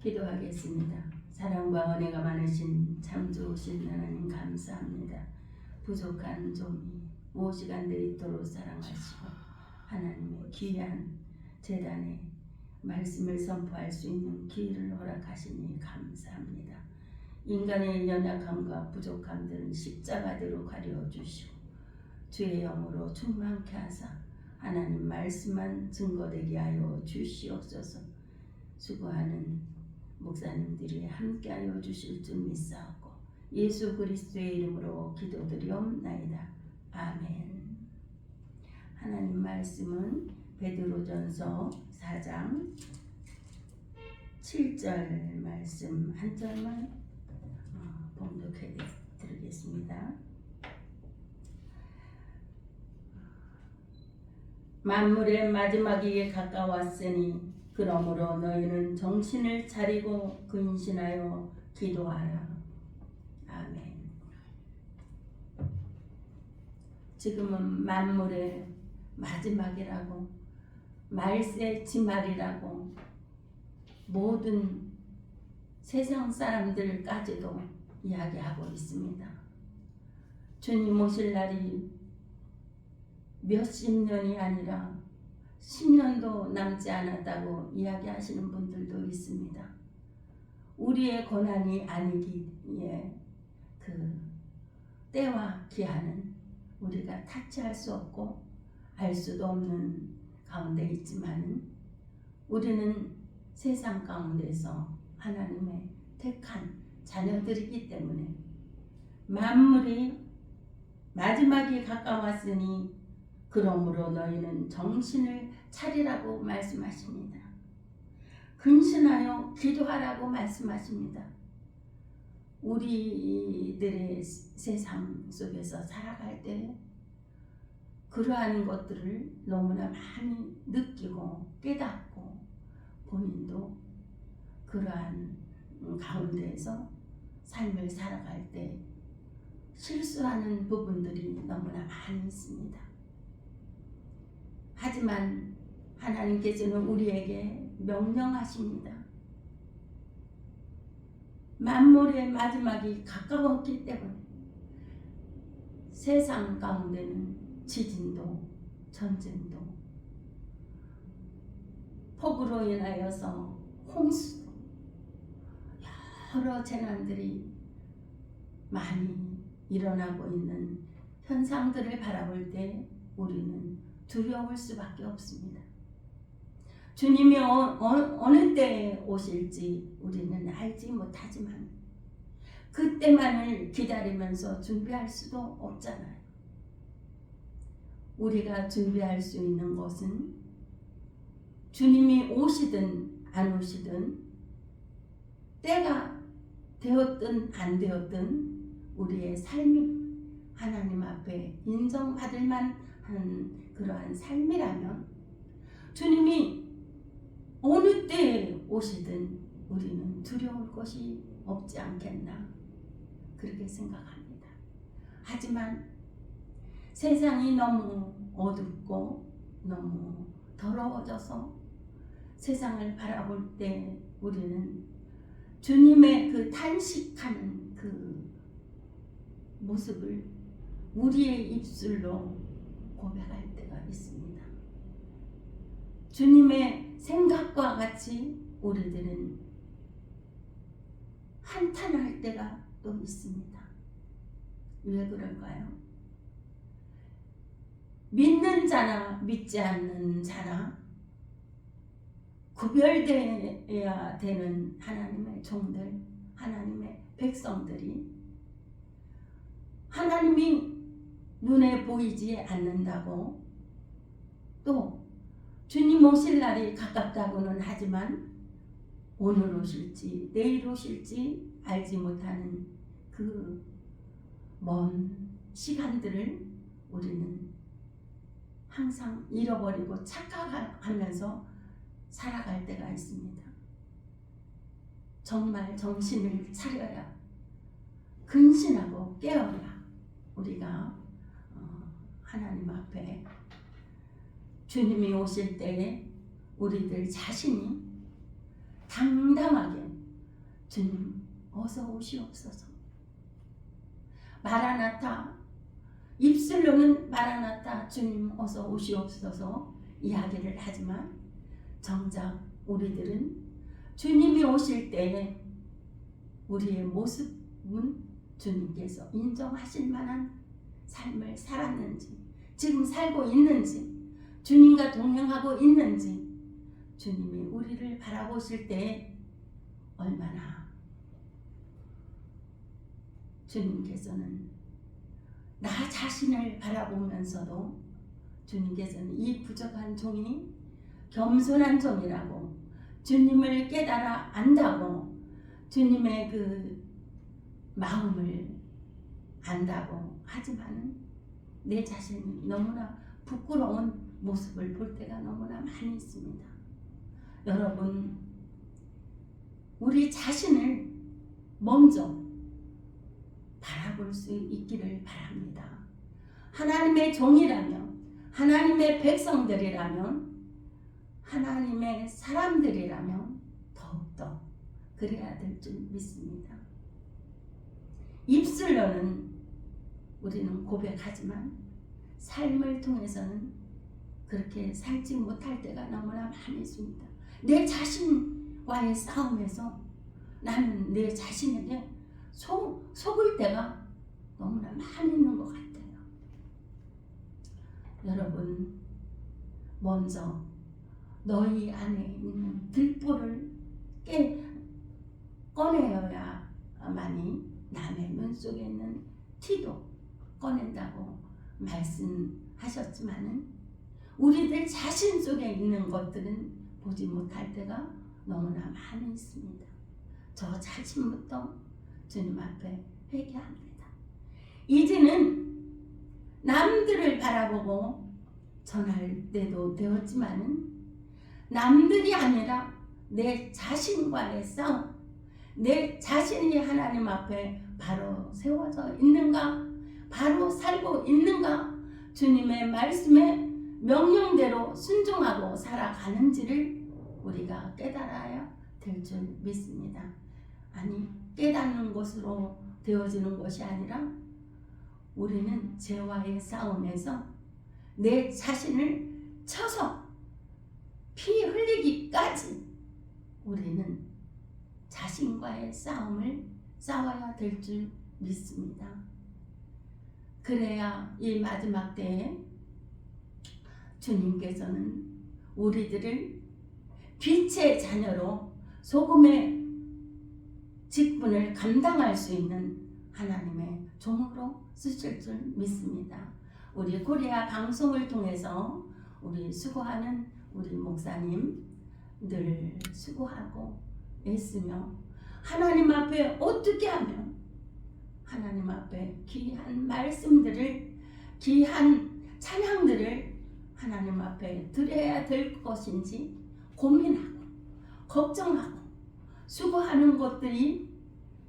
기도하겠습니다. 사랑과 은혜가 많으신 참 좋으신 하나님 감사합니다. 부족한 종이 무엇이간데 있도록 사랑하시고 하나님의 귀한 재단에 말씀을 선포할 수 있는 기회를 허락하시니 감사합니다. 인간의 연약함과 부족함들은 십자가대로 가려 주시고 주의 영으로 충만케 하사 하나님 말씀만 증거되게 하여 주시옵소서. 수고하는 목사님들이 함께하여 주실 줄 믿사옵고 예수 그리스도의 이름으로 기도드리옵나이다. 아멘. 하나님 말씀은 베드로전서 4장 7절 말씀 한 절만 어, 봉독해 드리겠습니다. 만물의 마지막이 가까웠으니 그러므로 너희는 정신을 차리고 근신하여 기도하라. 아멘. 지금은 만물의 마지막이라고 말세 지말이라고 모든 세상 사람들까지도 이야기하고 있습니다. 주님 오실 날이 몇십 년이 아니라 10년도 남지 않았다고 이야기하시는 분들도 있습니다. 우리의 고난이 아니기에 그 때와 기한은 우리가 타치할 수 없고 알 수도 없는 가운데 있지만 우리는 세상 가운데서 하나님의 택한 자녀들이기 때문에 만물이 마지막이 가까웠으니 그러므로 너희는 정신을 차리라고 말씀하십니다. 근신하여 기도하라고 말씀하십니다. 우리들의 세상 속에서 살아갈 때 그러한 것들을 너무나 많이 느끼고 깨닫고 본인도 그러한 가운데에서 삶을 살아갈 때 실수하는 부분들이 너무나 많이 있습니다. 하지만 하나님께서는 우리에게 명령하십니다. 만물의 마지막이 가까웠기 때문에 세상 가운데는 지진도 전쟁도 폭우로 인하여서 홍수도 여러 재난들이 많이 일어나고 있는 현상들을 바라볼 때 우리는 두려울 수밖에 없습니다. 주님이 어, 어, 느 때에 오실지 우리는 알지 못하지만 그때만을 기다리면서 준비할 수도 없잖아요. 우리가 준비할 수 있는 것은 주님이 오시든 안 오시든 때가 되었든 안 되었든 우리의 삶이 하나님 앞에 인정받을 만 한 그러한 삶이라면 주님이 어느 때에 오시든 우리는 두려울 것이 없지 않겠나 그렇게 생각합니다. 하지만 세상이 너무 어둡고 너무 더러워져서 세상을 바라볼 때 우리는 주님의 그 탄식하는 그 모습을 우리의 입술로 고백할 때가 있습니다. 주님의 생각과 같이 우리들은 한탄할 때가 또 있습니다. 왜 그럴까요? 믿는 자나 믿지 않는 자나 구별되어야 되는 하나님의 종들, 하나님의 백성들이 하나님이 눈에 보이지 않는다고 또 주님 오실 날이 가깝다고는 하지만 오늘 오실지 내일 오실지 알지 못하는 그 먼 시간들을 우리는 항상 잃어버리고 착각하면서 살아갈 때가 있습니다. 정말 정신을 차려야 근신하고 깨어야 우리가 어, 하나님 앞에 주님이 오실 때에 우리들 자신이 당당하게 주님 어서 오시옵소서. 마라나타 입술로는 마라나타 주님 어서 오시옵소서 이야기를 하지만 정작 우리들은 주님이 오실 때에 우리의 모습은 주님께서 인정하실 만한 삶을 살았는지 지금 살고 있는지 주님과 동행하고 있는지 주님이 우리를 바라보실 때 얼마나 주님께서는 나 자신을 바라보면서도 주님께서는 이 부족한 종이 겸손한 종이라고 주님을 깨달아 안다고 주님의 그 마음을 안다고 하지만은 내 자신이 너무나 부끄러운 모습을 볼 때가 너무나 많이 있습니다. 여러분, 우리 자신을 먼저 바라볼 수 있기를 바랍니다. 하나님의 종이라면, 하나님의 백성들이라면, 하나님의 사람들이라면 더욱더 그래야 될 줄 믿습니다. 입술로는 우리는 고백하지만 삶을 통해서는 그렇게 살지 못할 때가 너무나 많이 있습니다. 내 자신과의 싸움에서 나는 내 자신에게 속, 속을 때가 너무나 많이 있는 것 같아요. 여러분, 먼저 너희 안에 있는 들보를 깨, 꺼내어야만이 남의 눈 속에 있는 티도 꺼낸다고 말씀하셨지만은 우리들 자신 속에 있는 것들은 보지 못할 때가 너무나 많이 있습니다. 저 자신부터 주님 앞에 회개합니다. 이제는 남들을 바라보고 전할 때도 되었지만은 남들이 아니라 내 자신과의 싸움, 내 자신이 하나님 앞에 바로 세워져 있는가, 바로 살고 있는가, 주님의 말씀에 명령대로 순종하고 살아가는지를 우리가 깨달아야 될 줄 믿습니다. 아니, 깨닫는 것으로 되어지는 것이 아니라 우리는 죄와의 싸움에서 내 자신을 쳐서 피 흘리기까지 우리는 자신과의 싸움을 싸워야 될 줄 믿습니다. 그래야 이 마지막 때에 주님께서는 우리들을 빛의 자녀로 소금의 직분을 감당할 수 있는 하나님의 종으로 쓰실 줄 믿습니다. 우리 코리아 방송을 통해서 우리 수고하는 우리 목사님 늘 수고하고 애쓰며 하나님 앞에 어떻게 하면 하나님 앞에 귀한 말씀들을 귀한 찬양들을 하나님 앞에 드려야 될 것인지 고민하고 걱정하고 수고하는 것들이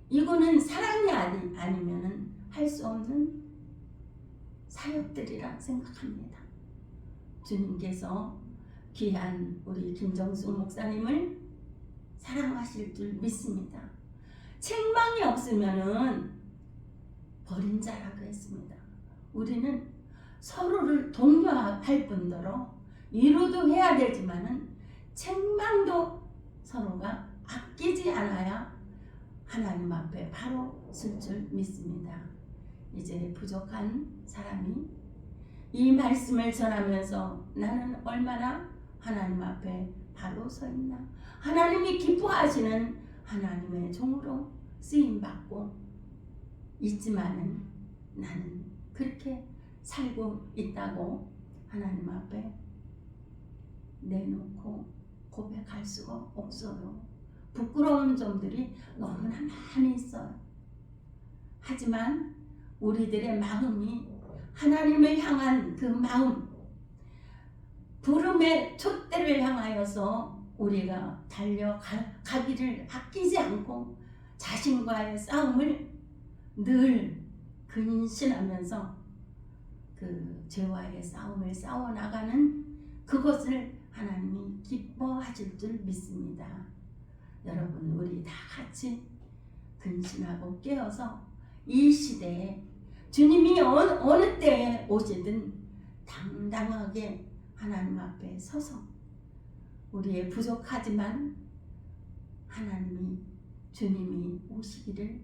이거는 사랑이 아니, 아니면은 할 수 없는 사역들이라 생각합니다. 주님께서 귀한 우리 김정수 목사님을 사랑하실 줄 믿습니다. 책망이 없으면은 버린 자라고 했습니다. 우리는 서로를 독려할 뿐더러 위로도 해야 되지만은 책망도 서로가 아끼지 않아야 하나님 앞에 바로 쓸 줄 믿습니다. 이제 부족한 사람이 이 말씀을 전하면서 나는 얼마나 하나님 앞에 바로 서 있나 하나님이 기뻐하시는 하나님의 종으로 쓰임 받고 있지만은 나는 그렇게 살고 있다고 하나님 앞에 내놓고 고백할 수가 없어요. 부끄러운 점들이 너무나 많이 있어요. 하지만 우리들의 마음이 하나님을 향한 그 마음, 부름의 촛대를 향하여서 우리가 달려가기를 아끼지 않고 자신과의 싸움을 늘 근신하면서 그 죄와의 싸움을 싸워 나가는 그것을 하나님이 기뻐하실 줄 믿습니다. 여러분, 우리 우리 다 같이 근신하고 깨어서 이 시대에 주님이 어느, 어느 때에 오시든 당당하게 하나님 앞에 서서 우리의 부족하지만 하나님이 주님이 오시기를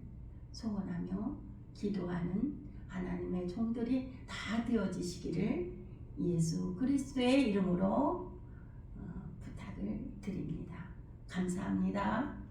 소원하며 기도하는 하나님의 종들이 다 되어지시기를 예수 그리스도의 이름으로 어, 부탁을 드립니다. 감사합니다.